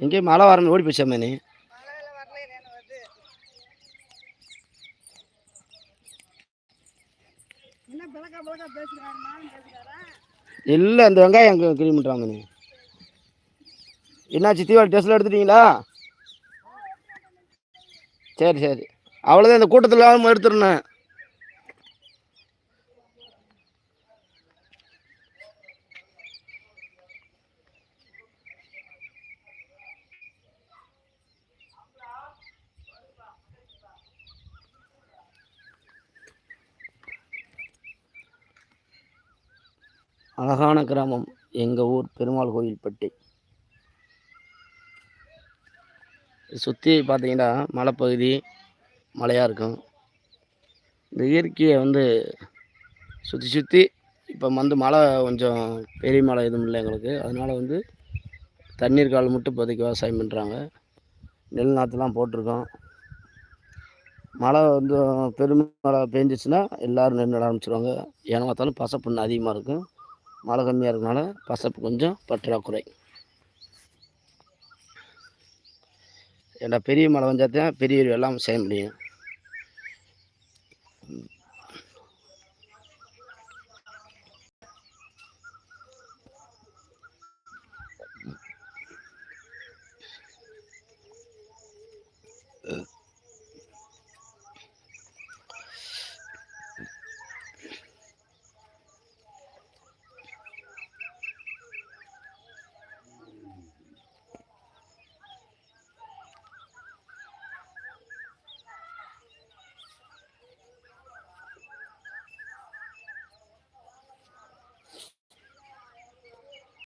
எங்கேயும் மழை வரணும் ஓடி போச்சாமே நீ இல்லை அந்த வெங்காயம் அங்கே கிளீன் பண்ணுறாங்க நீ என்னாச்சு தீவாளி டெஸ்ட்டில் எடுத்துட்டீங்களா? சரி சரி. அவ்வளோதான் இந்த கூட்டத்தில் எடுத்துருந்தேன் அழகான கிராமம் எங்கள் ஊர் பெருமாள் கோயில்பட்டி சுற்றி பார்த்தீங்கன்னா மலைப்பகுதி மலையாக இருக்கும். இந்த இயற்கையை வந்து சுற்றி சுற்றி இப்போ வந்து மழை கொஞ்சம் பெரிய மழை எதுவும் இல்லை எங்களுக்கு. அதனால் வந்து தண்ணீர் கால் மட்டும் இப்போதைக்கு விவசாயம் பண்ணுறாங்க நெல் நாற்றுலாம் போட்டிருக்கோம். மழை வந்து பெருமழை பெஞ்சிச்சுன்னா எல்லோரும் நெல் நட ஆரம்பிச்சிருவாங்க. ஏன்னா பார்த்தாலும் பசப்புண்ணு அதிகமாக இருக்கும். மழை கம்மியாக இருக்கனால பசப்பு கொஞ்சம் பற்றாக்குறை ஏன்னா பெரிய மழை வந்தால் பெரிய எல்லாம் செய்ய முடியும் Ugh.